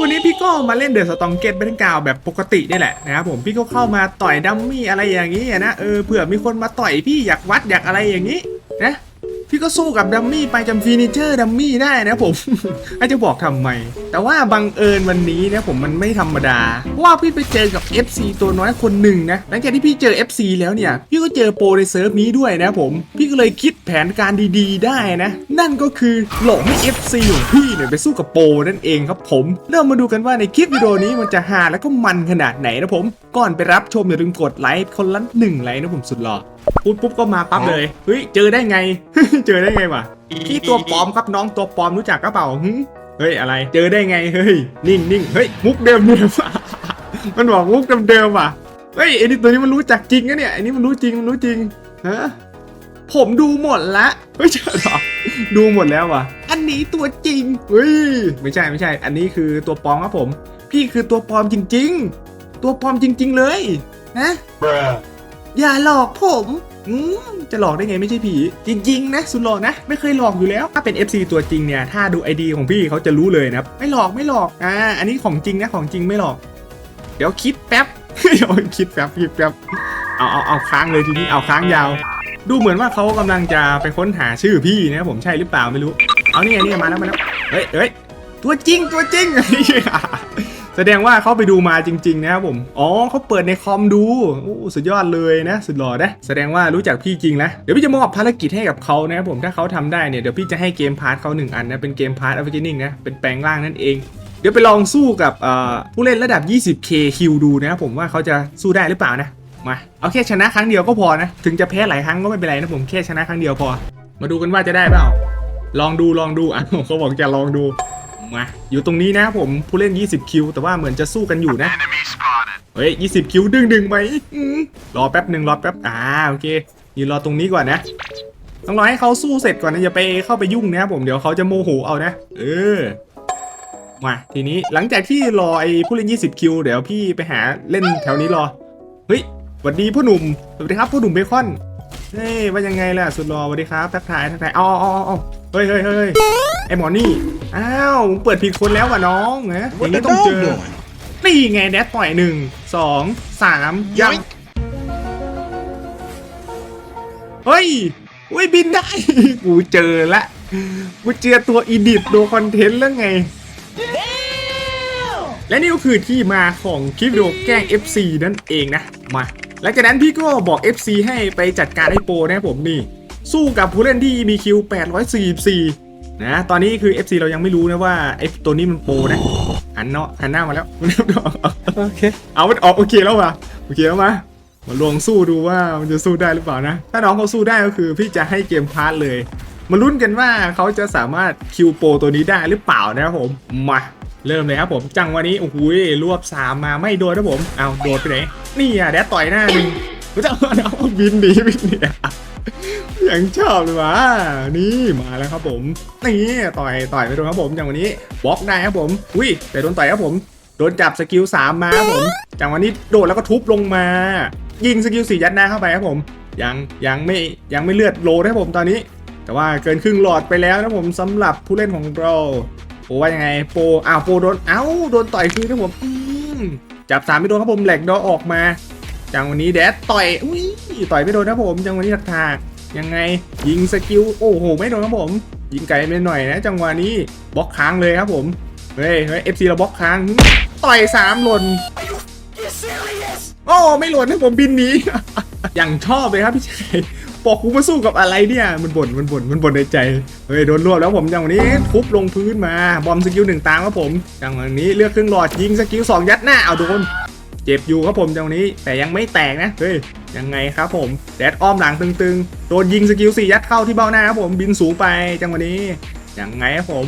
วันนี้พี่ก็มาเล่นเดอะสตองเกตเบนกาวแบบปกตินี่แหละนะครับผมพี่ก็เข้ามาต่อยดัมมี่อะไรอย่างนี้นะเออเผื่อมีคนมาต่อยพี่อยากวัดอยากอะไรอย่างนี้นะ พี่ก็สู้กับดัมมี่ไปจำฟีนิเจอร์ดัมมี่ได้นะผมไอจะบอกทำไม แต่ว่าบังเอิญวันนี้นะผมมันไม่ธรรมดา เพราะว่าพี่ไปเจอกับ FC ตัวน้อยคนหนึ่งนะหลังจากที่พี่เจอ FC แล้วเนี่ย พี่ก็เจอโปรในเซิร์ฟนี้ด้วยนะผม พี่ก็เลยคิดแผนการดีๆ ได้นะ นั่นก็คือหลอกให้ FC ของพี่เนี่ยไปสู้กับโปรนั่นเองครับผม เริ่มมาดูกันว่าในคลิปวิดีโอนี้มันจะฮาแล้วก็มันขนาดไหนนะผม ก่อนไปรับชมอย่าลืมกดไลค์คนละหนึ่งไลค์นะผมสุดหล่อ พูดปุ๊บก็มาปั๊บเลยเฮ้ยเจอได้ไง เจอได้ไงวะพี่ตัวปลอมครับน้องตัวปลอมรู้จักกระเปล่าหึเฮ้ยอะไร เจอได้ไงเฮ้ยนิ่งนิ่งเฮ้ยมุกเดิมเดิมมันบอกมุกเดิมเดิมว่ะเฮ้ยไอ้นี่ตัวนี้มันรู้จักจริงนะเนี่ยไอ้นี่มันรู้จริงมันรู้จริงฮะผมดูหมดละเฮ้ยเจอเหรอดูหมดแล้วว่ะอันนี้ตัวจริงเฮ้ยไม่ใช่ไม่ใช่ อันนี้คือตัวปลอมครับผม พี่คือตัวปลอมจริง ๆ ตัวปลอมจริง ๆ เลยนะอย่าหลอกผม อืมจะหลอกได้ไงไม่ใช่ผี จริง ๆ นะสุดหลอกนะ ไม่เคยหลอกอยู่แล้ว ถ้าเป็น FC ตัวจริงเนี่ย ถ้าดู ID ของพี่เขาจะรู้เลยนะครับไม่หลอกไม่หลอกอ่าอันนี้ของจริงนะของจริงไม่หลอก เดี๋ยวคิดแป๊บเดี๋ยวคิดแป๊บคิดแป๊บเอาเอาเอาค้างเลยทีนี้เอาค้างยาว ดูเหมือนว่าเขากำลังจะไปค้นหาชื่อพี่นะผมใช่หรือเปล่าไม่รู้ เอานี่ไงนี่มาแล้วมาแล้วเฮ้ยเฮ้ยตัวจริงตัวจริง แสดงว่าเขาไปดูมาจริง ๆ นะครับผม อ๋อเขาเปิดในคอมดูโอ้สุดยอดเลยนะ สุดหล่อนะ แสดงว่ารู้จักพี่จริงนะ เดี๋ยวพี่จะมอบภารกิจให้กับเขานะครับผม ถ้าเขาทำได้เนี่ย เดี๋ยวพี่จะให้เกมพาร์ทเขาหนึ่งอันนะ เป็นเกมพาร์ทอ v เ g นิ่งนะ เป็นแปลงร่างนั่นเอง เดี๋ยวไปลองสู้กับผู้เล่นระดับ 20k คิวดูนะครับผมว่าเขาจะสู้ได้หรือเปล่านะ มา เอาแค่ชนะครั้งเดียวก็พอนะ ถึงจะแพ้หลายครั้งก็ไม่เป็นไรนะผมแค่ชนะครั้งเดียวพอ มาดูกันว่าจะได้เปล่า ลองดูลองดูอะเขาบอกจะลองดู มาอยู่ตรงนี้นะผมผู้เล่น 20 คิว แต่ว่าเหมือนจะสู้กันอยู่นะ เฮ้ย 20 คิวดึงดึงไหมรอแป๊บหนึ่งรอแป๊บ อ่า โอเคยืนรอตรงนี้ก่อนนะ ต้องรอให้เขาสู้เสร็จก่อนนะอย่าไปเข้าไปยุ่งนะผมเดี๋ยวเขาจะโมโหเอานะ เออ มาทีนี้หลังจากที่รอไอ้ผู้เล่น 20 คิว เดี๋ยวพี่ไปหาเล่นแถวนี้รอ เฮ้ยสวัสดีพ่อหนุ่ม สวัสดีครับพ่อหนุ่มเบคอน เฮ้ยว่ายังไงล่ะสุดรอสวัสดีครับทักทายทักทายอ๋ออ๋ออ๋อเฮ้ยเฮ้ยเฮ้ยไอหมอนี่อ้าวมึงเปิดผิดคนแล้วว่ะน้องนะอย่างนี้ต้องเจอนี่ไงแดดต่อยหนึ่งสองสามยังเฮ้ยอุ้ยบินได้กูเจอละกูเจอตัวอีดิทตัวคอนเทนต์แล้วไงและนี่ก็คือที่มาของคลิปวิดีโอแกล้ง FC นั่นเองนะ มา หลังจากนั้นพี่ก็บอก FC ให้ไปจัดการไอ้โปรนะครับผมนี่ สู้กับผู้เล่นที่มีคิว844 นะ ตอนนี้คือ FC เรายังไม่รู้นะว่าไอ้ตัวนี้มันโปรนะหันเนาะหันหน้ามาแล้วโอเคเอามันออกโอเคแล้วว่ะโอเคแล้วมามาลองสู้ดูว่ามันจะสู้ได้หรือเปล่านะ ถ้าน้องเขาสู้ได้ก็คือพี่จะให้เกมพาร์ทเลย มาลุ้นกันว่าเขาจะสามารถคิวโปรตัวนี้ได้หรือเปล่านะครับผมมา เริ่มเลยครับผมจังวันนี้โอ้โหรวบสามมาไม่โดนนะผมเอาโดดไปไหนนี่อะแดดต่อยหน้าหนึ่งก็จะเอาเอาบินหนีบินหนีอะยังชอบเลยวะนี่มาแล้วครับผมนี่ต่อยต่อยไปโดนครับผมจังวันนี้บล็อกได้ครับผมอุ้ยแต่โดนต่อยครับผมโดนจับสกิล3มาครับผมจากวันนี้โดดแล้วก็ทุบลงมา ยิงสกิลสี่ยัดหน้าเข้าไปครับผมยังยังไม่ยังไม่เลือดโลนะครับผมตอนนี้ แต่ว่าเกินครึ่งหลอดไปแล้วนะผมสำหรับผู้เล่นของเรา โอ้ว่ายังไงโปอ้าวโปโดนเอ้าโดนต่อยคืนนะผมจับสามไม่โดนครับผมแหลกดอออกมา จังวันนี้แดดต่อยอุ้ยต่อยไม่โดนนะผม จังวันนี้ทักทากยังไงยิงสกิลโอ้โหไม่โดนครับผม ยิงไกลไปหน่อยนะ จังหวะนี้บล็อกค้างเลยครับผมเฮ้ยเฮ้ยเอฟซีเราบล็อกค้างต่อยสามหล่นโอ้ไม่หล่นนะผมบินหนีอย่างชอบเลยครับพี่ชาย บอกกูมาสู้กับอะไรเนี่ย มันบ่นมันบ่นมันบ่นในใจ เฮ้ยโดนรวบแล้วผมจังวะนี้ทุบลงพื้นมา บอมสกิลหนึ่งตามครับผมจังวะนี้เลือกครึ่งหลอดยิงสกิลสองยัดหน้าเอาโดนเจ็บอยู่ครับผมจังวะนี้ แต่ยังไม่แตกนะ เฮ้ย ยังไงครับผม แดดอ้อมหลังตึงๆ โดนยิงสกิลสี่ยัดเข้าที่เบ้าหน้าครับผม บินสูงไปจังวะนี้ ยังไงครับผม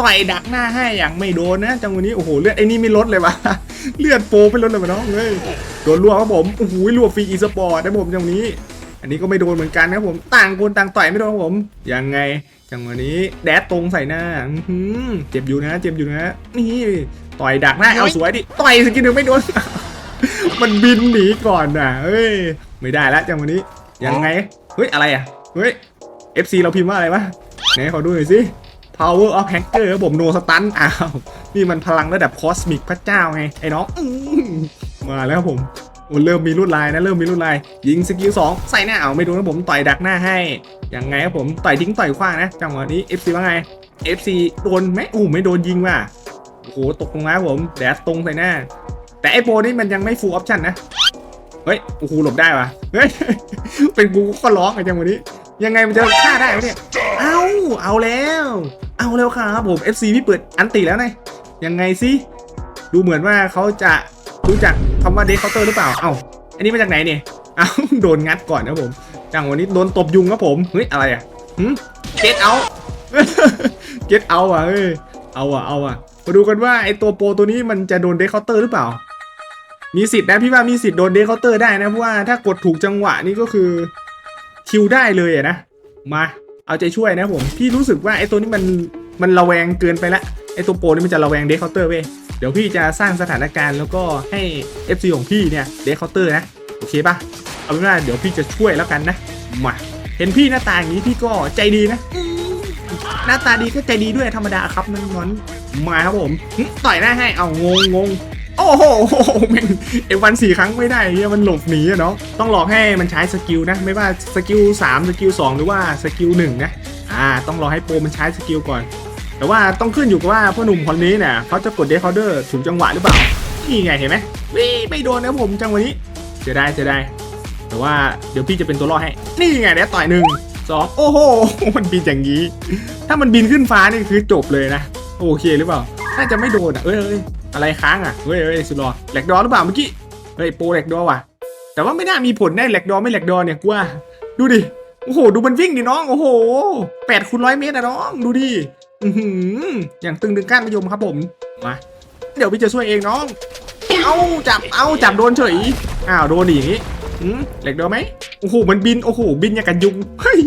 ต่อยดักหน้าให้อย่างไม่โดนนะ จังวะนี้ โอ้โห เลือดไอ้นี่ไม่ลดเลยวะเลือดโปไม่ลดเลยวะน้องเฮ้ย โดนรวบครับผม โอ้โหรวบฟรีอีสปอร์ตนะผมจังหวะนี้ อันนี้ก็ไม่โดนเหมือนกันนะครับผมต่างคนต่างต่อยไม่โดนครับผมยังไงจังหวะนี้แดดตรงใส่หน้าอื้อหือเจ็บอยู่นะ เจ็บอยู่นะนี่ต่อยดักหน้าเอาสวยดิต่อยสกิลหนึ่งไม่โดนมันบินหนีก่อนน่ะเฮ้ยไม่ได้แล้วจังหวะนี้ยังไงเฮ้ยอะไรอะเฮ้ย FC เราพิมพ์ว่าอะไรวะไหนขอดูหน่อยสิ power of hacker ครับผม no stun อ้าวนี่มันพลังระดับคอสมิกพระเจ้าไงไอ้น้องอื้อมาแล้วครับผม โอ้เริ่มมีลวดลายนะเริ่มมีลวดลาย ยิงสกิลสองใส่หน้าเอาไม่โดนนะผมต่อยดักหน้าให้ยังไงครับผมต่อยทิ้งต่อยขว้างนะจังหวะนี้ FC ว่าไง FC โดนไหมอู้ไม่โดนยิงว่ะโอ้โหตกลงมาครับผมแดดตรงใส่หน้า แต่ไอโปรนี่มันยังไม่ฟูลออปชั่นนะเฮ้ยโอ้โหหลบได้ว่ะเฮ้ยเป็นกูก็ร้องไอ้จังหวะนี้ ยังไงมันจะฆ่าได้วะเนี่ยเอาเอาแล้ว เอาแล้วครับผม FC พี่เปิดอันติแล้วไงยังไงสิดูเหมือนว่าเขาจะรู้จัก คำว่าเดคเคาน์เตอร์หรือเปล่า เอ้า อันนี้มาจากไหนเนี่ยเอ้าโดนงัดก่อนนะผมจังวันนี้โดนตบยุงครับผม เฮ้ย อะไรอะหืมเก็ตเอาเก็ตเอาอะเอ้ย เอาอะ เอาอะ มาดูกันว่าไอตัวโปรตัวนี้มันจะโดนเดคเคาน์เตอร์หรือเปล่า มีสิทธิ์นะพี่ว่ามีสิทธิ์โดนเดคเคาน์เตอร์ได้นะเพราะว่าถ้ากดถูกจังหวะนี่ก็คือคิวได้เลยอะนะ มา เอาใจช่วยนะผม พี่รู้สึกว่าไอ้ตัวนี้มันมันระแวงเกินไปละ ไอ้ตัวโปรนี่มันจะระแวงเดคเคาน์เตอร์เว้ย เดี๋ยวพี่จะสร้างสถานการณ์แล้วก็ให้ FC ของพี่เนี่ยเดคเคาน์เตอร์นะ โอเคปะเอาเป็นว่าเดี๋ยวพี่จะช่วยแล้วกันนะ มา เห็นพี่หน้าตาอย่างนี้พี่ก็ใจดีนะ หน้าตาดีก็ใจดีด้วยธรรมดาครับน้องๆมาครับผมต่อยหน้าให้เอางงงงโอ้โหแม่งเอวันสี่ครั้งไม่ได้เฮียมันหลบหนีอะเนาะต้องหลอกให้มันใช้สกิลนะ ไม่ว่าสกิล3สกิล2หรือว่าสกิล1นะอ่าต้องรอให้โปรมันใช้สกิลก่อน แต่ว่าต้องขึ้นอยู่กับว่าพ่อหนุ่มคนนี้เนี่ยเขาจะกดเดคคอเดอร์ถูกจังหวะหรือเปล่า นี่ไงเห็นไหมวิไม่โดนนะผมจังหวะนี้เสียดายเสียดายแต่ว่าเดี๋ยวพี่จะเป็นตัวรอดให้ นี่ไงเดี๋ยวต่อยหนึ่งสองโอ้โห มันบินอย่างนี้ ถ้ามันบินขึ้นฟ้านี่คือจบเลยนะ โอเคหรือเปล่า น่าจะไม่โดนอะเอ้ยเอ้ยอะไรค้างอะเฮ้ยเฮ้ยสุดรอแหลกดอหรือเปล่าเมื่อกี้ เฮ้ยโปรแหลกดอว่ะ แต่ว่าไม่น่ามีผลแน่แหลกดอไม่แหลกดอเนี่ยกูว่า ดูดิ โอ้โห ดูมันวิ่งดิน้อง โอ้โหแปดคูณร้อยเมตรอะน้อง ดูดิ อือหืออย่างตึงดึงก้านมะยมครับผม มา เดี๋ยวพี่จะช่วยเองน้อง เอาจับ เอาจับโดนเฉย อ้าวโดนดิอย่างนี้อืมเหล็กโดนไหมโอ้โห มันบิน โอ้โห บินอย่างกันยุง เฮ้ย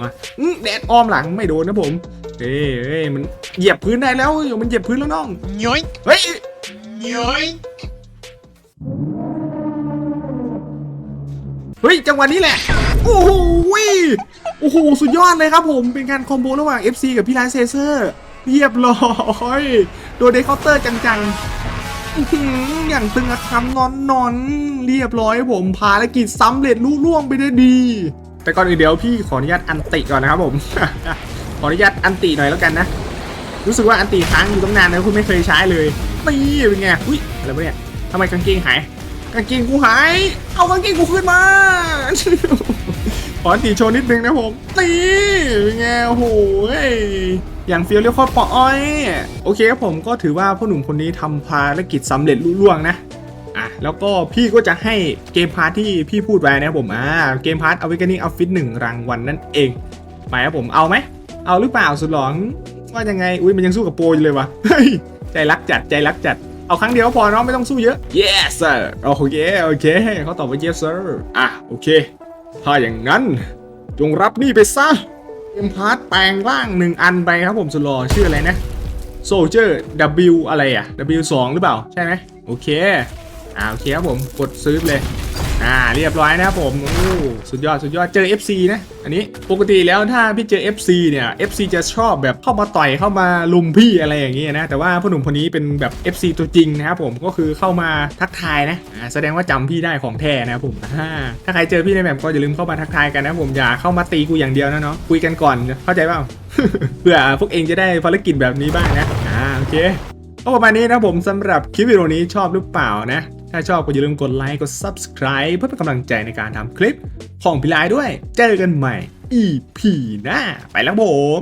มาอืมแดดอ้อมหลังไม่โดนนะผมเฮ้ยเฮ้ยมันเหยียบพื้นได้แล้วเดี๋ยวมันเหยียบพื้นแล้วน้อง Yoink, เฮ้ย yoink. เฮ้ย จังหวะนี้แหละ โอ้โหวิโอ้โห สุดยอดเลยครับผม เป็นการคอมโบระหว่าง FC กับพี่ไลท์เซเซอร์ เรียบร้อย โดนเดคเคาน์เตอร์จังๆอื้อย่างตึงอะคำนอนนอน เรียบร้อยผมภารกิจสำเร็จลุล่วงไปได้ดี แต่ก่อนอื่นเดี๋ยวพี่ขออนุญาตอันติก่อนนะครับผม ขออนุญาตอันติหน่อยแล้วกันนะ รู้สึกว่าอันติค้างอยู่ตั้งนานนะคุณไม่เคยใช้เลยนี่เป็นไง อุ้ยอะไรวะเนี่ยทำไมกางเกงหาย กางเกงกูหาย เอากางเกงกูขึ้นมา ขอตีโชว์นิดนึงนะผมนี่เป็นไงโอ้โหอย่างเฟียวเรียกว่าปออ้อย โอเคครับผมก็ถือว่าพ่อหนุ่มคนนี้ทำภารกิจสำเร็จลุล่วงนะอะแล้วก็พี่ก็จะให้เกมพาร์ทที่พี่พูดไว้นะผมอ่าเกมพาร์ท Awakening Outfit 1รางวัลนั่นเองไปครับผมเอาไหม เอาหรือเปล่าสุดหลองว่ายังไง อุ้ยมันยังสู้กับโปรอยู่เลยวะใจรักจัดใจรักจัด เอาครั้งเดียวก็พอเนาะไม่ต้องสู้เยอะ yes sir โอเคโอเคเขาตอบว่า yes sir อะโอเค ถ้าอย่างนั้น จงรับนี่ไปซะเกมพาร์ทแปลงร่างหนึ่งอันไปครับผมสุดหล่อชื่ออะไรนะ Soldier W อะไรอะ W 2หรือเปล่า ใช่ไหมโอเคอ่าโอเคครับผมกดซื้อเลย อ่าเรียบร้อยนะครับผมโอ้สุดยอดสุดยอดเจอ FC นะ อันนี้ปกติแล้วถ้าพี่เจอ FC เนี่ย FC จะชอบแบบเข้ามาต่อยเข้ามาลุมพี่อะไรอย่างเงี้ยนะแต่ว่าพ่อหนุ่มคนนี้เป็นแบบ FC ตัวจริงนะครับผมก็คือเข้ามาทักทายนะอ่าแสดงว่าจำพี่ได้ของแท้นะครับผมอ่าถ้าใครเจอพี่ในแบบก็อย่าลืมเข้ามาทักทายกันนะผมอย่าเข้ามาตีกูอย่างเดียวนะเนาะคุยกันก่อนเข้าใจเปล่าเพื่อพวกเองจะได้ภารกิจแบบนี้บ้างนะอ่าโอเคก็ประมาณนี้นะผมสำหรับคลิปวิดีโอนี้ชอบหรือเปล่านะ ถ้าชอบก็อย่าลืมกดไลค์กด subscribe เพื่อเป็นกำลังใจในการทำคลิปของพี่ลายด้วย เจอกันใหม่ EP หน้า ไปแล้วผม